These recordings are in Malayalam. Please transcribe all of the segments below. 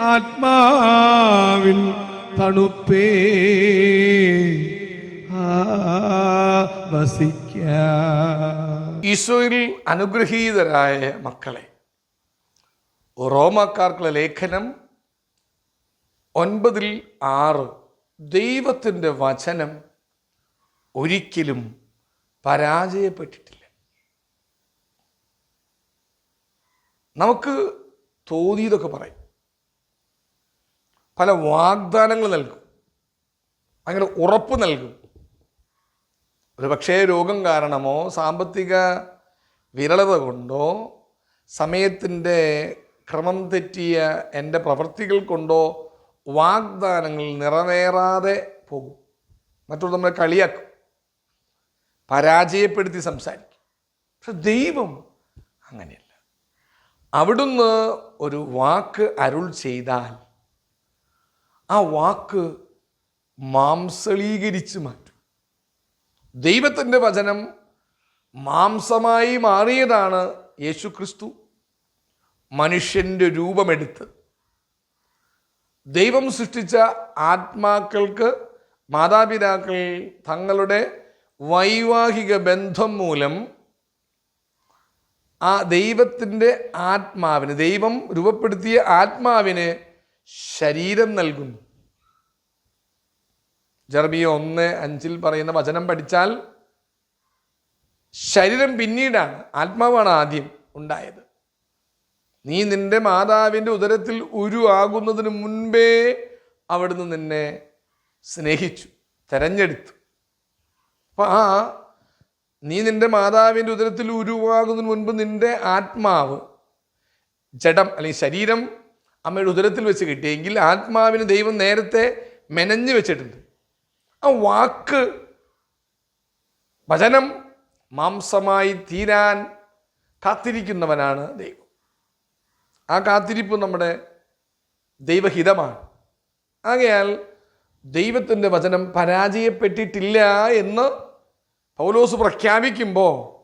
ആത്മാവിൻ തണുപ്പേ. ഈശോയിൽ അനുഗ്രഹീതരായ മക്കളെ റോമാക്കാർക്കുള്ള ലേഖനം ഒൻപതിൽ ആറ് ദൈവത്തിന്റെ വചനം ഒരിക്കലും പരാജയപ്പെട്ടിട്ടില്ല. നമുക്ക് തോന്നിയതൊക്കെ പറയും. പല വാഗ്ദാനങ്ങൾ നൽകും. അങ്ങനെ ഉറപ്പ് നൽകും. ഒരു പക്ഷേ രോഗം കാരണമോ സാമ്പത്തിക വിരളത കൊണ്ടോ സമയത്തിന്റെ ക്രമം തെറ്റിയ എന്റെ പ്രവൃത്തികൾ കൊണ്ടോ വാഗ്ദാനങ്ങൾ നിറവേറാതെ പോകും. മറ്റുള്ള നമ്മളെ കളിയാക്കും. പരാജയപ്പെടുത്തി സംസാരിക്കും. പക്ഷെ ദൈവം അങ്ങനെയല്ല. അവിടുന്ന് ഒരു വാക്ക് അരുൾ ചെയ്താൽ ആ വാക്ക് മാംസളീകരിച്ച് മാറ്റും. ദൈവത്തിന്റെ വചനം മാംസമായി മാറിയതാണ് യേശു ക്രിസ്തു മനുഷ്യന്റെ രൂപമെടുത്ത് ദൈവം സൃഷ്ടിച്ച ആത്മാക്കൾക്ക് മാതാപിതാക്കൾ തങ്ങളുടെ വൈവാഹിക ബന്ധം മൂലം ആ ദൈവത്തിന്റെ ആത്മാവിന് ദൈവം രൂപപ്പെടുത്തിയ ആത്മാവിന് ശരീരം നൽകുന്നു. ജർമിയ ഒന്ന് അഞ്ചിൽ പറയുന്ന വചനം പഠിച്ചാൽ ശരീരം പിന്നീടാണ് ആത്മാവാണ് ആദ്യം ഉണ്ടായത്. നീ നിന്റെ മാതാവിന്റെ ഉദരത്തിൽ ഉരു ആകുന്നതിന് മുൻപേ അവിടുന്ന് നിന്നെ സ്നേഹിച്ചു തെരഞ്ഞെടുത്തു. അപ്പം ആ നീ നിന്റെ മാതാവിന്റെ ഉദരത്തിൽ ഉരുവാകുന്നതിന് മുൻപ് നിന്റെ ആത്മാവ് ജഡം അല്ലെങ്കിൽ ശരീരം അമ്മയുടെ ഉദരത്തിൽ വെച്ച് കിട്ടിയെങ്കിൽ ആത്മാവിന് ദൈവം നേരത്തെ മെനഞ്ഞു വെച്ചിട്ടുണ്ട്. ആ വാക്ക് വചനം മാംസമായി തീരാൻ കാത്തിരിക്കുന്നവനാണ് ദൈവം. ആ കാത്തിരിപ്പ് നമ്മുടെ ദൈവഹിതമാണ്. ആകയാൽ ദൈവത്തിന്റെ വചനം പരാജയപ്പെട്ടിട്ടില്ല എന്ന് പൗലോസ് പ്രഖ്യാപിക്കുമ്പോൾ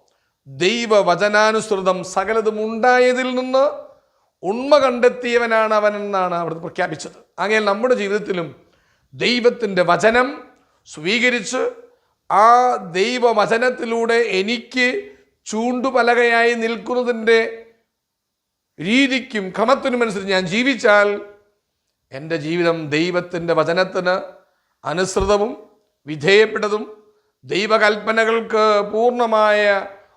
ദൈവവചനാനുസൃതം സകലതും ഉണ്ടായതിൽ നിന്ന് ഉണ്മ കണ്ടെത്തിയവനാണ് അവൻ എന്നാണ് അവിടുന്ന് പ്രഖ്യാപിച്ചത്. അങ്ങനെ നമ്മുടെ ജീവിതത്തിലും ദൈവത്തിന്റെ വചനം സ്വീകരിച്ച് ആ ദൈവവചനത്തിലൂടെ എനിക്ക് ചൂണ്ടുപലകയായി നിൽക്കുന്നതിന്റെ രീതിക്കും ക്രമത്തിനുമനുസരിച്ച് ഞാൻ ജീവിച്ചാൽ എന്റെ ജീവിതം ദൈവത്തിന്റെ വചനത്തിന് അനുസൃതവും വിധേയപ്പെട്ടതും ദൈവകൽപ്പനകൾക്ക് പൂർണമായ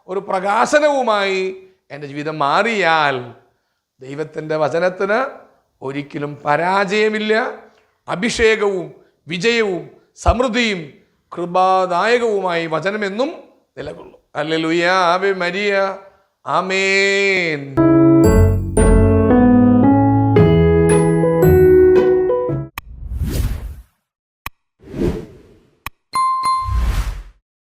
ഒരു പ്രകാശനവുമായി എന്റെ ജീവിതം മാറിയാൽ ദൈവത്തിന്റെ വചനത്തിന് ഒരിക്കലും പരാജയമില്ല. അഭിഷേകവും വിജയവും സമൃദ്ധിയും കൃപാദായകവുമായി വചനമെന്നും നിലകൊള്ളും. അല്ലെ ലുയാ ആവെ മരിയ ആമേൻ.